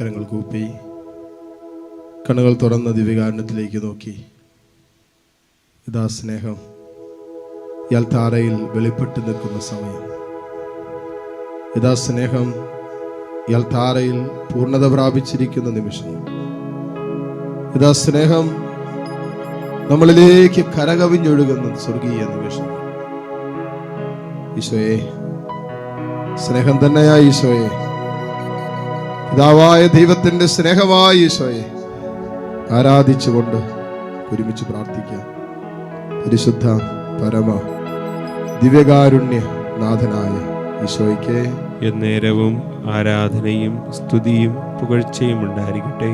കരങ്ങൾ കൂപ്പി കണ്ണുകൾ തുറന്ന ദിവ്യകാരണത്തിലേക്ക് നോക്കി. ഇതാ സ്നേഹം. ഇയാൾ താരയിൽ വെളിപ്പെട്ട് നിൽക്കുന്ന സമയം. ഇതാ സ്നേഹം. ഇയാൾ താരയിൽ പൂർണത പ്രാപിച്ചിരിക്കുന്ന നിമിഷം. ഇതാ സ്നേഹം. നമ്മളിലേക്ക് കരകവിഞ്ഞൊഴുകുന്ന സ്വർഗീയ നിമിഷം. ഈശോയെ സ്നേഹം തന്നെയാ ഈശോയെ. പിതാവായ ദൈവത്തിന്റെ സ്നേഹമായ ഈശോയെ ആരാധിച്ചുകൊണ്ട് ഒരുമിച്ച് പ്രാർത്ഥിക്കാം. പരിശുദ്ധ പരമ ദിവ്യകാരുണ്യ നാഥനായ ഈശോയ്ക്ക് എന്നേരവും ആരാധനയും സ്തുതിയും പുകഴ്ചയും ഉണ്ടായിരിക്കട്ടെ.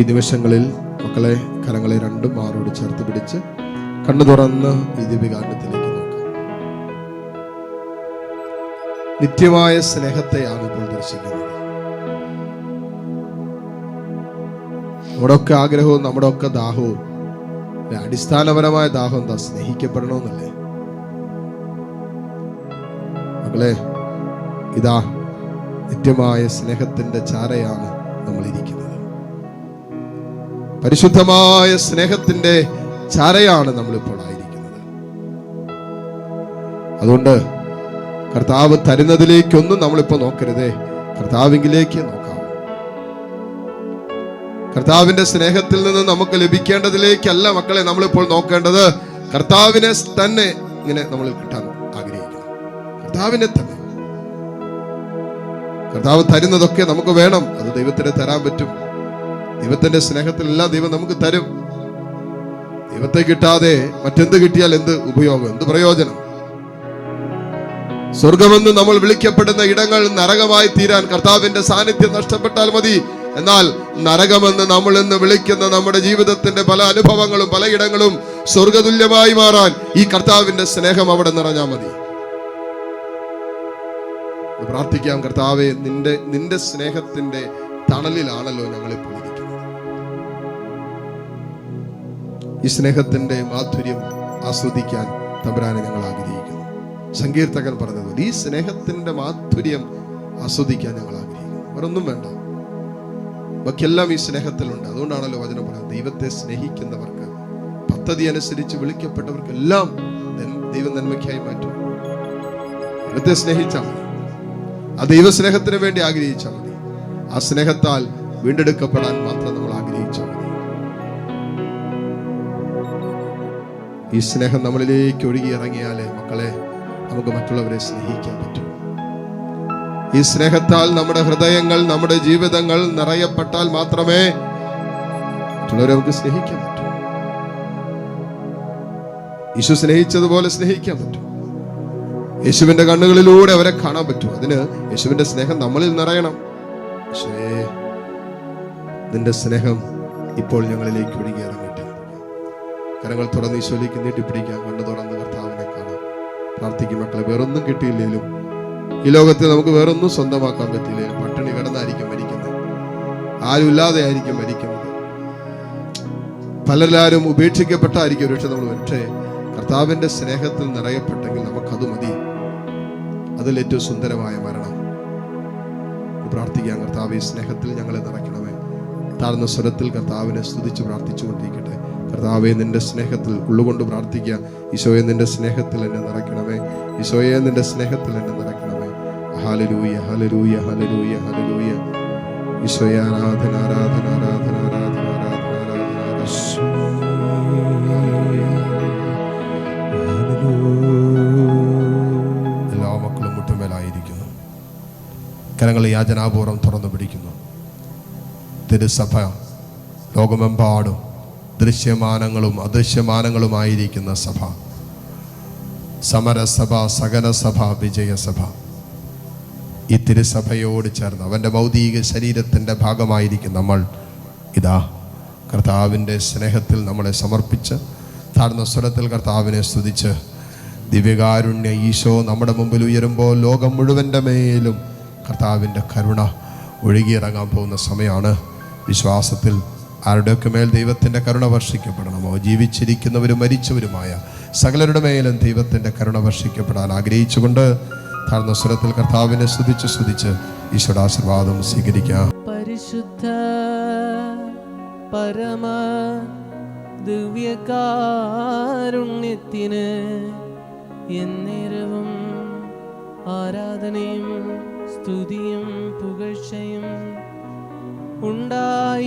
ഈ നിമിഷങ്ങളിൽ മക്കളെ കരങ്ങളെ രണ്ടും മാറോട് ചേർത്ത് പിടിച്ച് കണ്ണു തുറന്ന് ഈ ദിവ്യകാരണത്തിലേക്ക് നിത്യമായ സ്നേഹത്തെയാണ് ഇപ്പോൾ ദർശിക്കുന്നത്. നമ്മുടെ ഒക്കെ ആഗ്രഹവും നമ്മുടെ ഒക്കെ ദാഹവും അടിസ്ഥാനപരമായ ദാഹം എന്താ സ്നേഹിക്കപ്പെടണമെന്നല്ലേ മക്കളെ ഇതാ നിത്യമായ സ്നേഹത്തിന്റെ ചാരയാണ് നമ്മൾ ഇരിക്കുന്നത് പരിശുദ്ധമായ സ്നേഹത്തിന്റെ ചാരയാണ് നമ്മളിപ്പോൾ ആയിരിക്കുന്നത്. അതുകൊണ്ട് കർത്താവ് തരുന്നതിലേക്കൊന്നും നമ്മളിപ്പോൾ നോക്കരുതേ. കർത്താവിങ്കിലേക്ക് നോക്കാം. കർത്താവിന്റെ സ്നേഹത്തിൽ നിന്ന് നമുക്ക് ലഭിക്കേണ്ടതിലേക്കല്ല മക്കളെ നമ്മളിപ്പോൾ നോക്കേണ്ടത്. കർത്താവിനെ തന്നെ ഇങ്ങനെ നമ്മൾ കിട്ടാൻ ആഗ്രഹിക്കണം കർത്താവിനെ തന്നെ. കർത്താവ് തരുന്നതൊക്കെ നമുക്ക് വേണം. അത് ദൈവത്തിന് തരാൻ പറ്റും. ദൈവത്തിന്റെ സ്നേഹത്തിലെല്ലാം ദൈവം നമുക്ക് തരും. ദൈവത്തെ കിട്ടാതെ മറ്റെന്ത് കിട്ടിയാൽ എന്ത് ഉപയോഗം? എന്ത് പ്രയോജനം? സ്വർഗമെന്ന് നമ്മൾ വിളിക്കപ്പെടുന്ന ഇടങ്ങൾ നരകമായി തീരാൻ കർത്താവിന്റെ സാന്നിധ്യം നഷ്ടപ്പെട്ടാൽ മതി. എന്നാൽ നരകമെന്ന് നമ്മൾ ഇന്ന് വിളിക്കുന്ന നമ്മുടെ ജീവിതത്തിന്റെ പല അനുഭവങ്ങളും പലയിടങ്ങളും സ്വർഗതുല്യമായി മാറാൻ ഈ കർത്താവിന്റെ സ്നേഹം അവിടെ നിറഞ്ഞാൽ മതി. പ്രാർത്ഥിക്കാം കർത്താവെ നിന്റെ നിന്റെ സ്നേഹത്തിന്റെ തണലിലാണല്ലോ ഞങ്ങൾ ഇപ്പോൾ ഇരിക്കുന്നത്. ഈ സ്നേഹത്തിന്റെ മാധുര്യം ആസ്വദിക്കാൻ തമ്പുരാനെ ഞങ്ങൾ ആഗ്രഹിക്കുന്നു സങ്കീർത്തകൻ പറഞ്ഞതുപോലെ ഈ സ്നേഹത്തിന്റെ മാധുര്യം ആസ്വദിക്കാൻ ഞങ്ങൾ ആഗ്രഹിക്കുന്നു. വേറൊന്നും വേണ്ട. ബാക്കിയെല്ലാം ഈ സ്നേഹത്തിലുണ്ട്. അതുകൊണ്ടാണല്ലോ വചനം പറയുന്നത് ദൈവത്തെ സ്നേഹിക്കുന്നവർക്ക് പദ്ധതി അനുസരിച്ച് വിളിക്കപ്പെട്ടവർക്കെല്ലാം ദൈവം നന്മയ്ക്കായി മാറ്റും. ദൈവത്തെ സ്നേഹിച്ചാൽ മതി. ആ ദൈവസ്നേഹത്തിന് വേണ്ടി ആഗ്രഹിച്ചാൽ മതി. ആ സ്നേഹത്താൽ വീണ്ടെടുക്കപ്പെടാൻ മാത്രം നമ്മൾ ആഗ്രഹിച്ചാൽ മതി. ഈ സ്നേഹം നമ്മളിലേക്ക് ഒഴുകി ഇറങ്ങിയാലേ മക്കളെ നമുക്ക് മറ്റുള്ളവരെ സ്നേഹിക്കാൻ പറ്റും. ഈ സ്നേഹത്താൽ നമ്മുടെ ഹൃദയങ്ങൾ നമ്മുടെ ജീവിതങ്ങൾ നിറയപ്പെട്ടാൽ മാത്രമേ മറ്റുള്ളവരെ നമുക്ക് സ്നേഹിക്കാൻ പറ്റൂ. യേശു സ്നേഹിച്ചതുപോലെ സ്നേഹിക്കാൻ പറ്റും. യേശുവിന്റെ കണ്ണുകളിലൂടെ അവരെ കാണാൻ പറ്റും. അതിന് യേശുവിന്റെ സ്നേഹം നമ്മളിൽ നിറയണം. യേശുവേ നിന്റെ സ്നേഹം ഇപ്പോൾ ഞങ്ങളിലേക്ക് ഒഴുകി കരങ്ങൾ തുറന്ന് ഈശോയിലേക്ക് നീട്ടിപ്പിടിക്കാം കണ്ണു തുറന്ന് കർത്താവിനെ കാണാം പ്രാർത്ഥിക്കും മക്കളെ. വേറൊന്നും കിട്ടിയില്ലെങ്കിലും ഈ ലോകത്തിൽ നമുക്ക് വേറൊന്നും സ്വന്തമാക്കാൻ പറ്റില്ല. പട്ടിണി കിടന്നായിരിക്കും മരിക്കുന്നത്. ആരും ഇല്ലാതെ ആയിരിക്കും മരിക്കുന്നത്. പലരാരും ഉപേക്ഷിക്കപ്പെട്ടായിരിക്കും പക്ഷെ നമ്മൾ പക്ഷേ കർത്താവിന്റെ സ്നേഹത്തിൽ നിറയപ്പെട്ടെങ്കിൽ നമുക്കത് മതി. അതിൽ ഏറ്റവും സുന്ദരമായ മരണം. പ്രാർത്ഥിക്കാം കർത്താവ് ഈ സ്നേഹത്തിൽ ഞങ്ങളെ നിറയ്ക്കണമേ. താഴ്ന്ന സ്വരത്തിൽ കർത്താവിനെ സ്തുതിച്ച് പ്രാർത്ഥിച്ചുകൊണ്ടിരിക്കട്ടെ. കർത്താവെ നിന്റെ സ്നേഹത്തിൽ ഉള്ളുകൊണ്ട് പ്രാർത്ഥിക്കുക. ഈശോയെ നിന്റെ സ്നേഹത്തിൽ എന്നെ നിറയ്ക്കണമേ. ഈശോയെ നിന്റെ സ്നേഹത്തിൽ എന്നെ നിറയ്ക്കണമേ. ഹലലൂയ ഹലലൂയ ഹലലൂയ ഹലലൂയ ഈശോയെ ആരാധന ആരാധന ആരാധന ആരാധന ആരാധന ആരാധന എല്ലാ മക്കളും മുട്ടുമേലായിരിക്കുന്നു. കരങ്ങൾ യാചനാപൂർവം തുറന്നു പിടിക്കുന്നു. തിരുസഭ ലോകമെമ്പാടും ദൃശ്യമാനങ്ങളും അദൃശ്യമാനങ്ങളുമായിരിക്കുന്ന സഭ. സമരസഭ സകലസഭ വിജയസഭ. ഈ തിരുസഭയോട് ചേർന്ന് അവന്റെ ഭൗതിക ശരീരത്തിന്റെ ഭാഗമായിരിക്കും നമ്മൾ ഇതാ കർത്താവിന്റെ സ്നേഹത്തിൽ നമ്മളെ സമർപ്പിച്ച് താഴ്ന്ന സ്വരത്തിൽ കർത്താവിനെ സ്തുതിച്ച് ദിവ്യകാരുണ്യ ഈശോ നമ്മുടെ മുമ്പിൽ ഉയരുമ്പോൾ ലോകം മുഴുവന്റെ മേലും കർത്താവിന്റെ കരുണ ഒഴുകിയിറങ്ങാൻ പോകുന്ന സമയമാണ് വിശ്വാസത്തിൽ ആരുടെയൊക്കെ മേൽ ദൈവത്തിന്റെ കരുണ വർഷിക്കപ്പെടണമോ? ജീവിച്ചിരിക്കുന്നവരും മരിച്ചവരുമായ സകലരുടെ മേലും ദൈവത്തിന്റെ കരുണ വർഷിക്കപ്പെടാൻ ആഗ്രഹിച്ചുകൊണ്ട് താഴ്ന്ന സ്വരത്തിൽ കർത്താവിനെ സ്തുതിച്ച് സ്തുതിച്ച് ഈശോയുടെ ആശീർവാദം സ്വീകരിക്കാം. പരിശുദ്ധ പരമ ദിവ്യകാരുണ്യത്തിന് എന്നേരവും ആരാധനയും സ്തുതിയും പുകഴ്ചയും ഉണ്ടായിരിക്കട്ടെ.